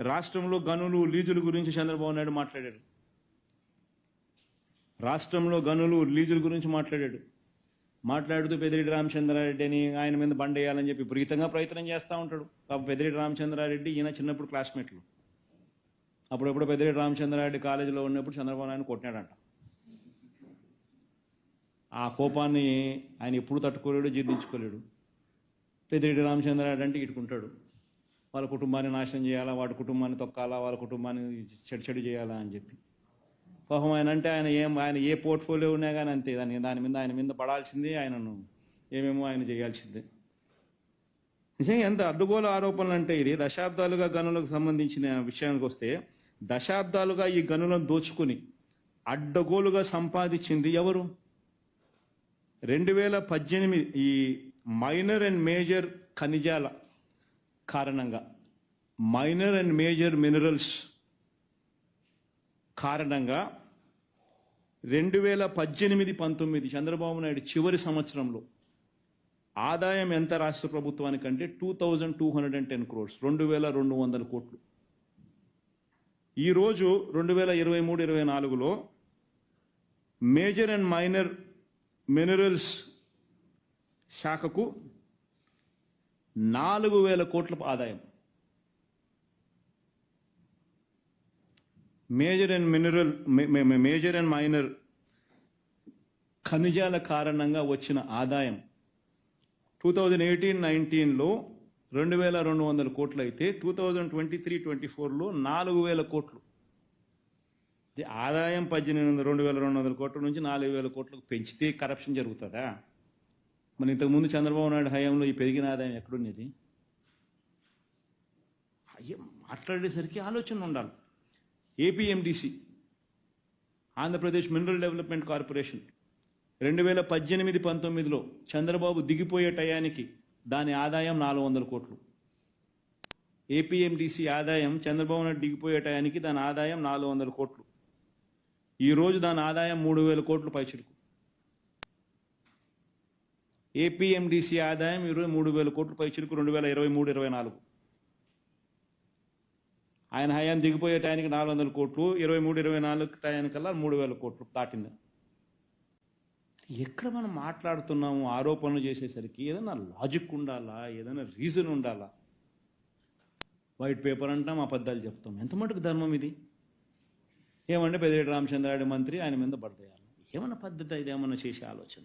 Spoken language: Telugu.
రాష్ట్రంలో గనులు లీజుల గురించి చంద్రబాబు నాయుడు మాట్లాడాడు. రాష్ట్రంలో గనులు లీజుల గురించి మాట్లాడాడు. మాట్లాడుతూ పెదిరెడ్డి రామచంద్రారెడ్డి అని ఆయన మీద బండేయాలని చెప్పి విపరీతంగా ప్రయత్నం చేస్తూ ఉంటాడు. పాప పెదిరెడ్డి రామచంద్రారెడ్డి ఈయన చిన్నప్పుడు క్లాస్మేట్లు. అప్పుడప్పుడు పెదిరెడ్డి రామచంద్రారెడ్డి కాలేజీలో ఉన్నప్పుడు చంద్రబాబు నాయుడు కొట్టినాడంట. ఆ కోపాన్ని ఆయన ఎప్పుడు తట్టుకోలేడు జీర్ణించుకోలేడు. పెదిరెడ్డి రామచంద్రారెడ్డి అంటే ఇటుకుంటాడు. వాళ్ళ కుటుంబాన్ని నాశనం చేయాలా? వాడి కుటుంబాన్ని తొక్కాలా? వాళ్ళ కుటుంబాన్ని చెడు చెడు చేయాలా అని చెప్పి. పాపం ఆయన అంటే ఆయన ఏం ఆయన ఏ పోర్ట్ఫోలియో ఉన్నా కానీ అంతే. దాని దాని మీద ఆయన మీద పడాల్సిందే ఆయనను. ఏమేమో ఆయన చేయాల్సిందే. నిజంగా ఎంత అడ్డుగోలు ఆరోపణలు అంటే ఇది. దశాబ్దాలుగా గనులకు సంబంధించిన విషయానికి వస్తే దశాబ్దాలుగా ఈ గనులను దోచుకుని అడ్డగోలుగా సంపాదించింది ఎవరు? రెండు వేల పద్దెనిమిది ఈ మైనర్ అండ్ మేజర్ ఖనిజాల కారణంగా. మైనర్ అండ్ మేజర్ మినరల్స్ కారణంగా రెండు వేల పద్దెనిమిది పంతొమ్మిది చంద్రబాబు నాయుడు చివరి సంవత్సరంలో ఆదాయం ఎంత రాష్ట్ర ప్రభుత్వానికంటే two thousand two hundred and ten crores రెండు వేల రెండు వందల కోట్లు. ఈరోజు రెండు వేల ఇరవై మూడు ఇరవై నాలుగులో మేజర్ అండ్ మైనర్ మినరల్స్ శాఖకు నాలుగు వేల కోట్ల ఆదాయం. Major and mineral major and minor ఖనిజాల కారణంగా వచ్చిన ఆదాయం టూ థౌజండ్ ఎయిటీన్ నైన్టీన్లో రెండు వేల రెండు వందల కోట్లు అయితే two thousand twenty three twenty ఫోర్లో నాలుగు వేల కోట్లు. ఆదాయం పద్దెనిమిది వందల రెండు వేల రెండు వందల కోట్ల నుంచి నాలుగు వేల కోట్లకు పెంచితే కరప్షన్ జరుగుతుందా? మరి ఇంతకుముందు చంద్రబాబు నాయుడు హయాంలో ఈ పెరిగిన ఆదాయం ఎక్కడున్నది అయ్యో మాట్లాడేసరికి ఆలోచన ఉండాలి. APMDC Andhra Pradesh mineral development corporation రెండు వేల పద్దెనిమిది పంతొమ్మిదిలో చంద్రబాబు దిగిపోయే టయానికి దాని ఆదాయం నాలుగు వందల కోట్లు. ఏపీఎండిసి ఆదాయం చంద్రబాబు నాయుడు దిగిపోయే టయానికి దాని ఆదాయం నాలుగు వందల కోట్లు. ఈరోజు దాని ఆదాయం మూడు వేల కోట్లు పైచిలుకు. ఏపీఎండిసి ఆదాయం ఇరవై మూడు వేల కోట్లు పైచిలుకు రెండు వేల ఇరవై మూడు ఇరవై నాలుగు. ఆయన హయాన్ని దిగిపోయే టయానికి నాలుగు వందల కోట్లు ఇరవై మూడు ఇరవై నాలుగు టయానికల్లా మూడు వేల కోట్లు దాటింది. ఎక్కడ మనం మాట్లాడుతున్నాము ఆరోపణలు చేసేసరికి ఏదైనా లాజిక్ ఉండాలా ఏదైనా రీజన్ ఉండాలా? వైట్ పేపర్ అంటాం అబద్ధాలు చెప్తాం. ఎంత మటుకు ధర్మం ఇది? ఏమంటే పెద్దిరెడ్డి రామచంద్రారెడ్డి మంత్రి ఆయన మీద పడతాయాలి ఏమైనా పద్ధతి ఇది ఏమన్నా చేసే ఆలోచన?